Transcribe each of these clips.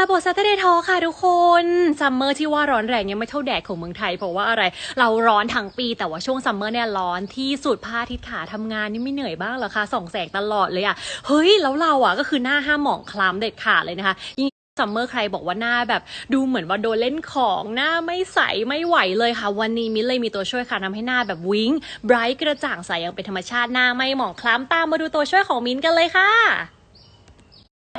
ลาโบซัตเดย์ทอค่ะทุกคนซัมเมอร์ที่ว่าร้อนแรงยังไม่เท่าแดดของเมืองไทย เพราะว่าอะไร เราร้อนทั้งปี แต่ว่าช่วงซัมเมอร์เนี่ยร้อนที่สุดพาทิตขาทำงานนี่ไม่เหนื่อยบ้างเหรอคะส่องแสงตลอดเลยอะเฮ้ย แล้วเราอะก็คือหน้าห้ามหมองคล้ำเด็ดขาดเลยนะคะยิ่งซัมเมอร์ใครบอกว่าหน้าแบบดูเหมือนว่าโดนเล่นของหน้าไม่ใสไม่ไหวเลยค่ะ วันนี้มิ้นเลยมีตัวช่วยค่ะทำให้หน้าแบบวิ้งไบรท์กระจ่างใสอย่างเป็นธรรมชาติหน้าไม่หมองคล้ำตามมาดูตัวช่วยของมิ้นกันเลยค่ะ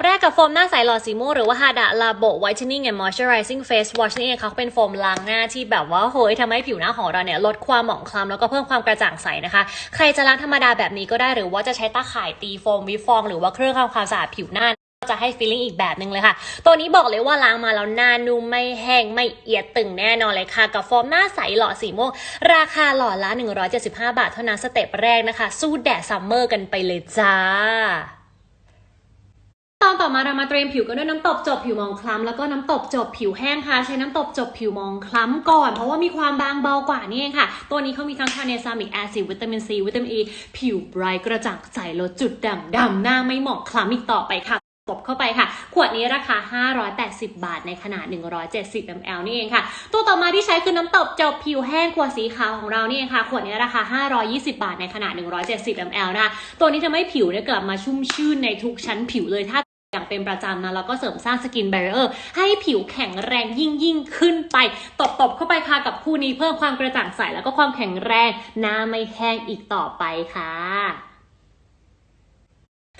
แรกกับโฟมหน้าใสหลอดสีม่วงหรือว่าฮาดะลาโบ Whitening and Moisturizing Face Wash นี่เองเขาเป็นโฟมล้างหน้าที่แบบว่าเฮ้ยทำให้ผิวหน้าของเราเนี่ยลดความหมองคล้ำแล้วก็เพิ่มความกระจ่างใสนะคะ ใครจะล้างธรรมดาแบบนี้ก็ได้หรือว่าจะใช้ตาข่ายตีโฟมวิฟองหรือว่าเครื่องทำความสะอาดผิวหน้าจะให้ฟีลลิ่งอีกแบบหนึ่งเลยค่ะ ตัวนี้บอกเลยว่าล้างมาแล้วหน้านุ่มไม่แห้งไม่เอียดตึงแน่นอนเลยค่ะ กับโฟมหน้าใสหล่อสีม่วงราคาหล่อละ 175 บาทเท่านั้นสเต็ปแรกนะคะ สู้แดดซัมเมอร์กันไปเลยจ้า นต่อมาเรามาเตรียมผิวกันด้วยน้ำตบจบผิวมองคล้ำแล้วก็น้ำตบจบผิวแห้งค่ะ ใช้น้ำตบจบผิวมองคล้ำก่อน เพราะว่ามีความบางเบากว่านี่เองค่ะ ตัวนี้เขามีทั้งคาเนซามิกแอซิดวิตามินซีวิตามินอ e, ีผิวไบรท์กระจ่างใสลดจุดด่างดำหน้าไม่หมองคล้ำอีกต่อไปค่ะตบเข้าไปค่ะ ขวดนี้ราคา 580 บาทในขนาด 170 ml นี่เองค่ะ ตัวต่อมาที่ใช้คือน้ำตบจบผิวแห้งขวดสีขาวของเรานี่เองค่ะ ขวดนี้ราคา 520 บาทในขนาด 170 ml นะ ตัวนี้จะไม่ผิวเนี่ยกลับมาชุ่มชื่นในทุกชั้นผิวเลยถ้า อย่างเป็นประจำนะแล้วก็เสริมสร้างสกินแบรเออร์ให้ผิวแข็งแรงยิ่งยิ่งขึ้นไป ตบตบๆเข้าไปค่ะกับคู่นี้เพิ่มความกระจ่างใสแล้วก็ความแข็งแรงหน้าไม่แห้งอีกต่อไปค่ะ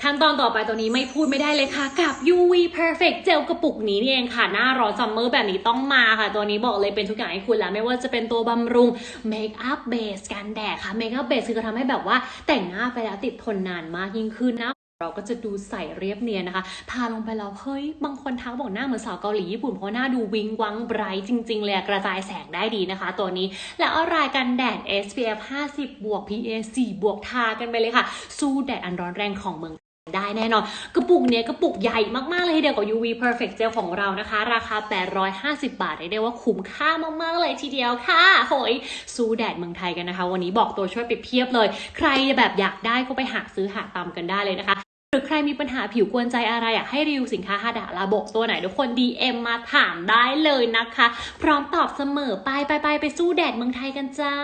ขั้นตอนต่อไปตัวนี้ไม่พูดไม่ได้เลยค่ะ กับ UV Perfect เจลกระปุกนี้นี่เองค่ะ หน้าร้อนซัมเมอร์แบบนี้ต้องมาค่ะ ตัวนี้บอกเลยเป็นทุกอย่างให้คุณแล้วไม่ว่าจะเป็นตัวบำรุงเมคอัพเบสกันแดดค่ะเมคอัพเบสคือทำให้แบบว่าแต่งหน้าไปแล้วติดทนนานมากยิ่งขึ้นนะ เราก็จะดูใสเรียบเนียนนะคะ ทาลงไปแล้วเฮ้ย บางคนทักบอกหน้าเหมือนสาวเกาหลีญี่ปุ่น เพราะหน้าดูวิงวังไบรท์จริง ๆ เลยกระจายแสงได้ดีนะคะ ตัวนี้ แล้วอะไรายกันแดด SPF 50 บวก PA 4 บวกทากันไปเลยค่ะ สู้แดดอันร้อนแรงของเมืองได้แน่นอน กระปุกเนี้ยกระปุกใหญ่มาก ๆ เลยทีเดียวกับ UV Perfect Gel ของเรานะคะ ราคา 850 บาทเรียกได้ว่าคุ้มค่ามาก ๆ เลยทีเดียวค่ะโหยสู้แดดเมืองไทยกันนะคะ วันนี้บอกตัวช่วยไปเพียบเลย ใครแบบอยากได้ก็ไปหาซื้อหาตามกันได้เลยนะคะ หรือใครมีปัญหาผิวกวนใจอะไรอยากให้รีวิวสินค้าฮาดะลาบบตัวไหนทุกคน DM มาถามได้เลยนะคะ พร้อมตอบเสมอไปไปไปไปสู้แดดเมืองไทยกันจ้า